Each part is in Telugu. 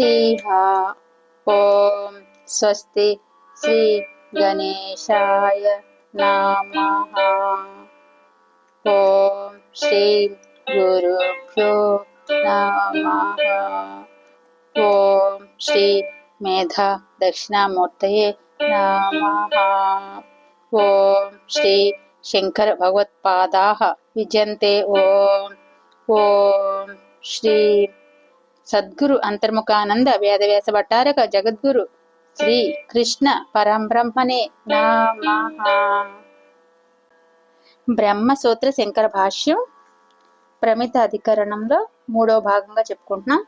శ్రీహ ఓం స్వస్తి శ్రీ గణేశాయ నమః ఓం శ్రీ గురుభ్యో నమః ఓం శ్రీ మేధా దక్షిణామూర్తయే నమః ఓం శ్రీ శంకర భగవత్పాదాः విజయంతే ఓం ఓం శ్రీ సద్గురు అంతర్ముఖానంద వేదవ్యాస భట్టారక జగద్గురు శ్రీ కృష్ణ పరంబ్రహ్మనే బ్రహ్మ బ్రహ్మసూత్ర శంకర భాష్యం ప్రమిత అధికరణంలో మూడో భాగంగా చెప్పుకుంటున్నాం.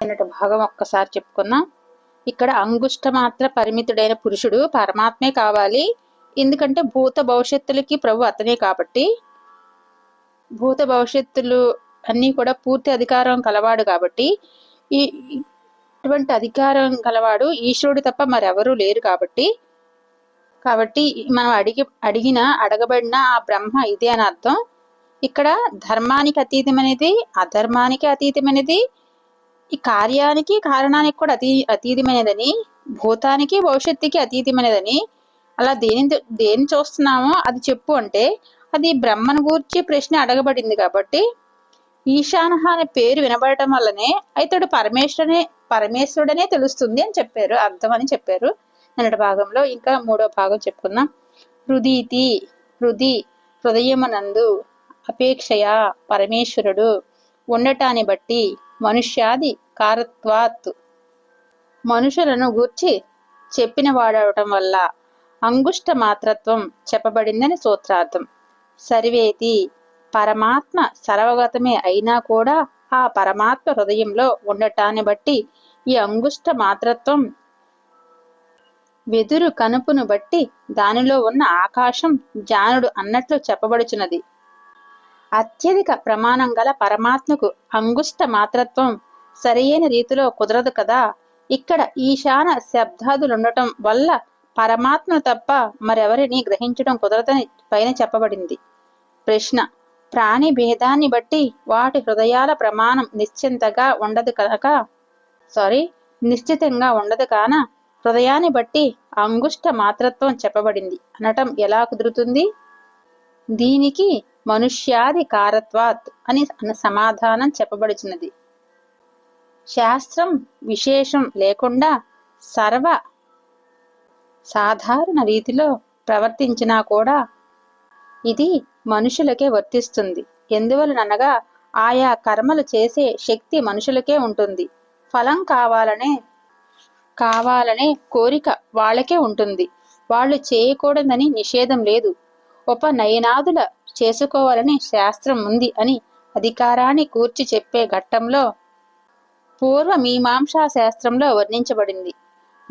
నిన్నటి భాగం ఒక్కసారి చెప్పుకున్నాం ఇక్కడ అంగుష్ట మాత్ర పరిమితుడైన పురుషుడు పరమాత్మే కావాలి. ఎందుకంటే భూత భవిష్యత్తులకి ప్రభు అతనే కాబట్టి. భూత భవిష్యత్తులు అన్నీ కూడా పూర్తి అధికారం కలవాడు కాబట్టి ఈ ఇటువంటి అధికారం కలవాడు ఈశ్వరుడు తప్ప మరెవరూ లేరు కాబట్టి కాబట్టి మనం అడిగి అడిగిన అడగబడిన ఆ బ్రహ్మ ఇదే అని అర్థం. ఇక్కడ ధర్మానికి అతీతమైనది అధర్మానికి అతీతమైనది ఈ కార్యానికి కారణానికి కూడా అతీ అతీతమైనదని భూతానికి భవిష్యత్తుకి అతీతమైనదని అలా దేని దేని చూస్తున్నామో అది చెప్పు అంటే అది బ్రహ్మను గూర్చి ప్రశ్న అడగబడింది కాబట్టి ఈశానహ అనే పేరు వినబడటం వల్లనే ఇతడు పరమేశ్వరనే పరమేశ్వరుడనే తెలుస్తుంది అని చెప్పారు అర్థం అని చెప్పారు. నిన్నటి భాగంలో ఇంకా మూడో భాగం చెప్పుకుందాం. హృదీతి హృది హృదయమనందు అపేక్షయ పరమేశ్వరుడు ఉండటాన్ని బట్టి మనుష్యాది కారత్వాత్ మనుషులను గూర్చి చెప్పిన వాడవటం వల్ల అంగుష్ట మాత్రత్వం చెప్పబడిందని సూత్రార్థం. సర్వేతి పరమాత్మ సర్వగతమే అయినా కూడా ఆ పరమాత్మ హృదయంలో ఉండటాన్ని బట్టి ఈ అంగుష్ట మాత్రత్వం వెదురు కనుపును బట్టి దానిలో ఉన్న ఆకాశం జానుడు అన్నట్లు చెప్పబడుచున్నది. అత్యధిక ప్రమాణం గల పరమాత్మకు అంగుష్ట మాత్రత్వం సరియైన రీతిలో కుదరదు కదా. ఇక్కడ ఈశాన శబ్దాదులుండటం వల్ల పరమాత్మను తప్ప మరెవరిని గ్రహించడం కుదరదని పైన చెప్పబడింది. ప్రశ్న ప్రాణి భేదాన్ని బట్టి వాటి హృదయాల ప్రమాణం నిశ్చింతగా ఉండదు కనుక సారీ నిశ్చితంగా ఉండదు కాన హృదయాన్ని బట్టి అంగుష్ట మాత్రత్వం చెప్పబడింది. అనటం ఎలా కుదురుతుంది? దీనికి మనుష్యాది కారత్వాత్ అని సమాధానం చెప్పబడుచున్నది. శాస్త్రం విశేషం లేకుండా సర్వ సాధారణ రీతిలో ప్రవర్తించినా కూడా ఇది మనుషులకే వర్తిస్తుంది. ఎందువలనగా ఆయా కర్మలు చేసే శక్తి మనుషులకే ఉంటుంది. ఫలం కావాలనే కావాలనే కోరిక వాళ్ళకే ఉంటుంది. వాళ్ళు చేయకూడదని నిషేధం లేదు. ఉపనయనాదుల చేసుకోవాలని శాస్త్రం ఉంది అని అధికారాన్ని కూర్చి చెప్పే ఘట్టంలో పూర్వ మీమాంసా శాస్త్రంలో వర్ణించబడింది.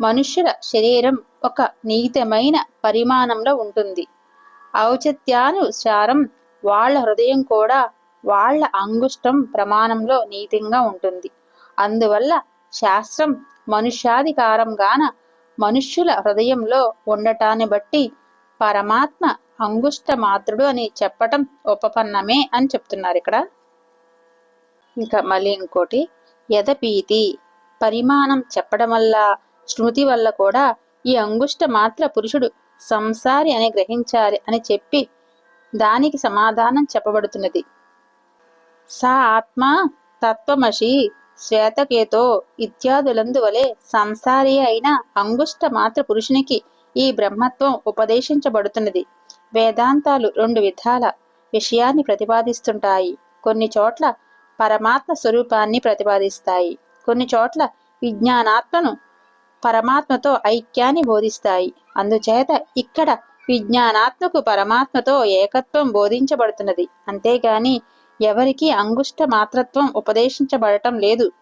మనుష్యుల శరీరం ఒక నీతమైన పరిమాణంలో ఉంటుంది. ఔచిత్యానుసారం వాళ్ళ హృదయం కూడా వాళ్ళ అంగుష్టం ప్రమాణంలో నీతిగా ఉంటుంది. అందువల్ల శాస్త్రం మనుష్యాధికారంగాన మనుష్యుల హృదయంలో ఉండటాన్ని బట్టి పరమాత్మ అంగుష్ట మాత్రుడు అని చెప్పటం ఉపపన్నమే అని చెప్తున్నారు ఇక్కడ. ఇంకా మళ్ళీ ఇంకోటి యథపీతి పరిమాణం చెప్పడం వల్ల శృతి వల్ల కూడా ఈ అంగుష్ట మాత్ర పురుషుడు సంసారి అని గ్రహించాలి అని చెప్పి దానికి సమాధానం చెప్పబడుతున్నది. సా ఆత్మ తత్వమషి శ్వేతకేతో ఇత్యాదులందువలే సంసారి అయిన అంగుష్ట మాత్ర పురుషునికి ఈ బ్రహ్మత్వం ఉపదేశించబడుతున్నది. వేదాంతాలు రెండు విధాల విషయాన్ని ప్రతిపాదిస్తుంటాయి. కొన్ని చోట్ల పరమాత్మ స్వరూపాన్ని ప్రతిపాదిస్తాయి. కొన్ని చోట్ల విజ్ఞానాత్మను పరమాత్మతో ఐక్యాన్ని బోధిస్తాయి. అందుచేత ఇక్కడ విజ్ఞానాత్మకు పరమాత్మతో ఏకత్వం బోధించబడుతున్నది. అంతేగాని ఎవరికి అంగుష్ట మాత్రత్వం ఉపదేశించబడటం లేదు.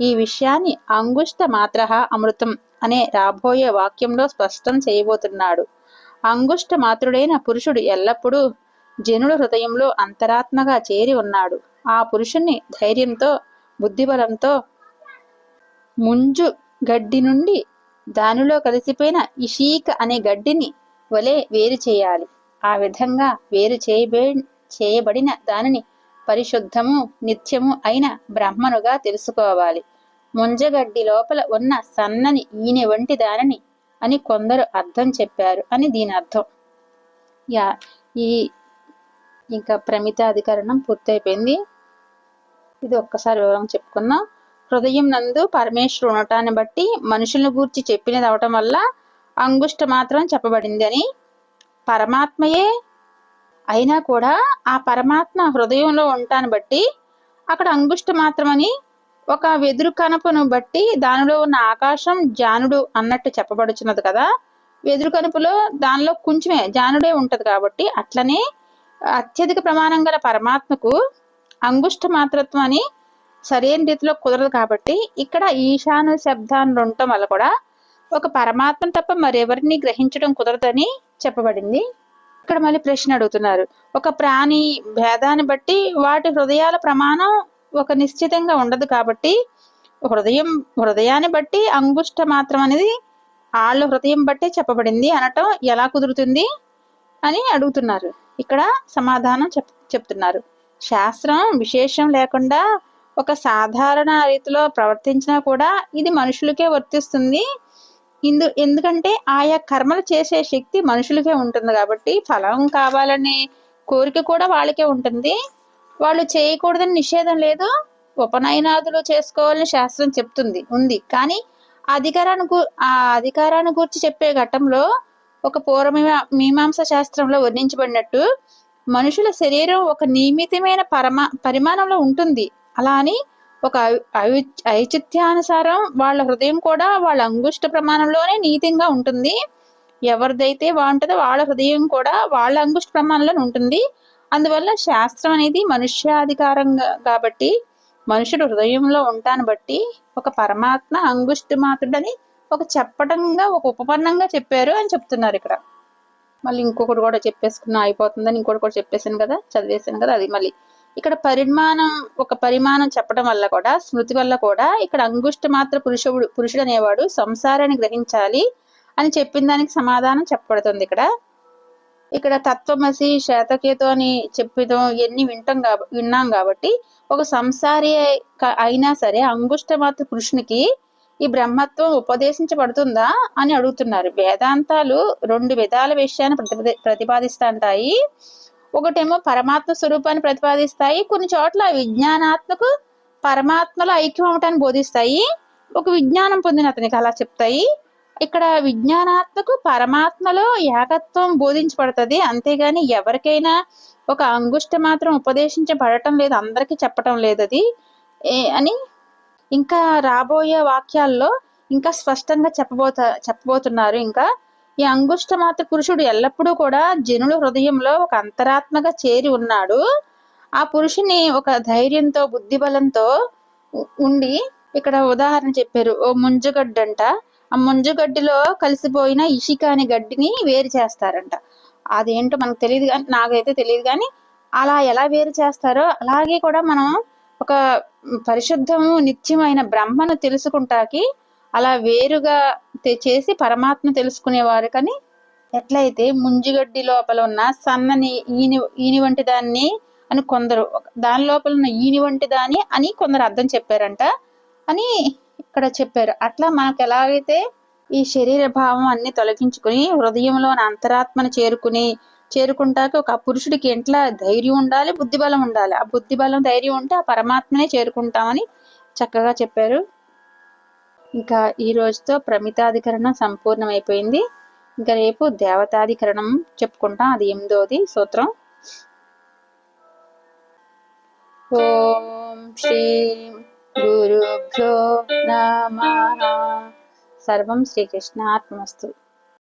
ఈ విషయాన్ని అంగుష్ట మాత్ర అమృతం అనే రాబోయే వాక్యంలో స్పష్టం చేయబోతున్నాడు. అంగుష్ట మాత్రుడైన పురుషుడు ఎల్లప్పుడూ జనుడు హృదయంలో అంతరాత్మగా చేరి ఉన్నాడు. ఆ పురుషుణ్ణి ధైర్యంతో బుద్ధిబలంతో ముంజు గడ్డి నుండి దానిలో కలిసిపోయిన ఇషీక్ అనే గడ్డిని వలె వేరు చేయాలి. ఆ విధంగా వేరు చేయబే చేయబడిన దానిని పరిశుద్ధము నిత్యము అయిన బ్రహ్మనుగా తెలుసుకోవాలి. ముంజగడ్డి లోపల ఉన్న సన్నని ఈనె వంటి దానిని అని కొందరు అర్థం చెప్పారు అని దీని అర్థం. యా ఈ ఇంకా ప్రమిత అధికరణం పూర్తయిపోయింది. ఇది ఒక్కసారి వివరం చెప్పుకుందాం. హృదయం నందు పరమేశ్వరు ఉండటాన్ని బట్టి మనుషులను గూర్చి చెప్పినది అవటం వల్ల అంగుష్ట మాత్రం చెప్పబడిందని పరమాత్మయే అయినా కూడా ఆ పరమాత్మ హృదయంలో ఉంటాను బట్టి అక్కడ అంగుష్ట మాత్రమని ఒక వెదురు కనుపను బట్టి దానిలో ఉన్న ఆకాశం జానుడు అన్నట్టు చెప్పబడుచున్నది కదా. వెదురు కనుపులో దానిలో కొంచెమే జానుడే ఉంటది కాబట్టి అట్లనే అత్యధిక ప్రమాణం గల పరమాత్మకు అంగుష్ట మాత్రత్వం అని సరైన రీతిలో కుదరదు కాబట్టి ఇక్కడ ఈశాను శబ్దాన్ని ఉండటం వల్ల కూడా ఒక పరమాత్మను తప్ప మరెవరిని గ్రహించడం కుదరదని చెప్పబడింది. ఇక్కడ మళ్ళీ ప్రశ్న అడుగుతున్నారు. ఒక ప్రాణి భేదాన్ని బట్టి వాటి హృదయాల ప్రమాణం ఒక నిశ్చితంగా ఉండదు కాబట్టి హృదయం హృదయాన్ని బట్టి అంగుష్ట మాత్రం అనేది వాళ్ళ హృదయం బట్టే చెప్పబడింది అనటం ఎలా కుదురుతుంది అని అడుగుతున్నారు. ఇక్కడ సమాధానం చెప్ చెప్తున్నారు. శాస్త్రం విశేషం లేకుండా ఒక సాధారణ రీతిలో ప్రవర్తించినా కూడా ఇది మనుషులకే వర్తిస్తుంది. ఇందు ఎందుకంటే ఆయా కర్మలు చేసే శక్తి మనుషులకే ఉంటుంది కాబట్టి ఫలం కావాలనే కోరిక కూడా వాళ్ళకే ఉంటుంది. వాళ్ళు చేయకూడదని నిషేధం లేదు. ఉపనయనాదులు చేసుకోవాలని శాస్త్రం చెప్తుంది ఉంది. కానీ అధికారాన్ని ఆ అధికారాన్ని గురించి చెప్పే ఘట్టంలో ఒక పూర్వమీమా మీమాంస శాస్త్రంలో వర్ణించబడినట్టు మనుషుల శరీరం ఒక నియమితమైన పరమా పరిమాణంలో ఉంటుంది. అలా అని ఒక అవి ఐచిత్యానుసారం వాళ్ళ హృదయం కూడా వాళ్ళ అంగుష్ట ప్రమాణంలోనే నీతిగా ఉంటుంది. ఎవరిదైతే బాగుంటుందో వాళ్ళ హృదయం కూడా వాళ్ళ అంగుష్ట ప్రమాణంలో ఉంటుంది. అందువల్ల శాస్త్రం అనేది మనుష్యాధికారంగా కాబట్టి మనుషుడు హృదయంలో ఉంటాను బట్టి ఒక పరమాత్మ అంగుష్టి మాత్రుడని ఒక చెప్పడంగా ఒక ఉపపన్నంగా చెప్పారు అని చెప్తున్నారు ఇక్కడ. మళ్ళీ ఇంకొకటి కూడా చెప్పేసుకున్నా అయిపోతుందని ఇంకోటి కూడా చెప్పేసాను కదా చదివేశాను కదా అది మళ్ళీ. ఇక్కడ పరిమాణం ఒక పరిమాణం చెప్పడం వల్ల కూడా స్మృతి వల్ల కూడా ఇక్కడ అంగుష్ట మాత్ర పురుషుడు పురుషుడు అనేవాడు సంసారాన్ని గ్రహించాలి అని చెప్పిన దానికి సమాధానం చెప్పబడుతుంది ఇక్కడ. ఇక్కడ తత్వమసి శ్వేతకేతు అని చెప్పడం ఇవన్నీ వింటాం కాబ విన్నాం కాబట్టి ఒక సంసారి అయినా సరే అంగుష్ట మాత్ర పురుషునికి ఈ బ్రహ్మత్వం ఉపదేశించబడుతుందా అని అడుగుతున్నారు. వేదాంతాలు రెండు విధాల విషయాన్ని ప్రతిపాదిస్తా ఒకటేమో పరమాత్మ స్వరూపాన్ని ప్రతిపాదిస్తాయి. కొన్ని చోట్ల విజ్ఞానాత్మకు పరమాత్మలో ఐక్యం అవటాన్ని బోధిస్తాయి. ఒక విజ్ఞానం పొందిన అతనికి అలా చెప్తాయి. ఇక్కడ విజ్ఞానాత్మకు పరమాత్మలో ఏకత్వం బోధించబడుతుంది. అంతేగాని ఎవరికైనా ఒక అంగుష్ట మాత్రం ఉపదేశించబడటం లేదు అందరికీ చెప్పటం లేదు అది. అని ఇంకా రాబోయే వాక్యాల్లో ఇంకా స్పష్టంగా చెప్పబోత చెప్పబోతున్నారు. ఇంకా ఈ అంగుష్టమాత పురుషుడు ఎల్లప్పుడూ కూడా జనుల హృదయంలో ఒక అంతరాత్మగా చేరి ఉన్నాడు. ఆ పురుషుని ఒక ధైర్యంతో బుద్ధిబలంతో ఉండి ఇక్కడ ఉదాహరణ చెప్పారు. ఓ ముంజుగడ్డంట. ఆ ముంజుగడ్డిలో కలిసిపోయిన ఇషిక అనే గడ్డిని వేరు చేస్తారంట. అదేంటో మనకు తెలియదు కానీ నాకైతే తెలియదు కానీ అలా ఎలా వేరు చేస్తారో అలాగే కూడా మనం ఒక పరిశుద్ధము నిత్యమైన బ్రహ్మను తెలుసుకుంటాకి అలా వేరుగా చేసి పరమాత్మ తెలుసుకునేవారు. కానీ ఎట్లయితే ముంజిగడ్డి లోపల ఉన్న సన్నని ఈని ఈని వంటి దాన్ని అని కొందరు దాని లోపల ఉన్న ఈని వంటి దాని అని కొందరు అర్థం చెప్పారంట. అని ఇక్కడ చెప్పారు. అట్లా మనకు ఎలాగైతే ఈ శరీర భావం అన్ని తొలగించుకుని హృదయంలో అంతరాత్మను చేరుకుని చేరుకుంటాక ఒక పురుషుడికి ఎట్లా ధైర్యం ఉండాలి బుద్ధిబలం ఉండాలి. ఆ బుద్ధిబలం ధైర్యం ఉంటే ఆ పరమాత్మనే చేరుకుంటామని చక్కగా చెప్పారు. ఇంకా ఈ రోజుతో ప్రమితాధికరణం సంపూర్ణమైపోయింది. ఇంకా రేపు దేవతాధికరణం చెప్పుకుంటాం. అది ఎనిమిదోది సూత్రం. ఓం శ్రీ గురుభ్యో నమ. సర్వం శ్రీకృష్ణాత్మస్తు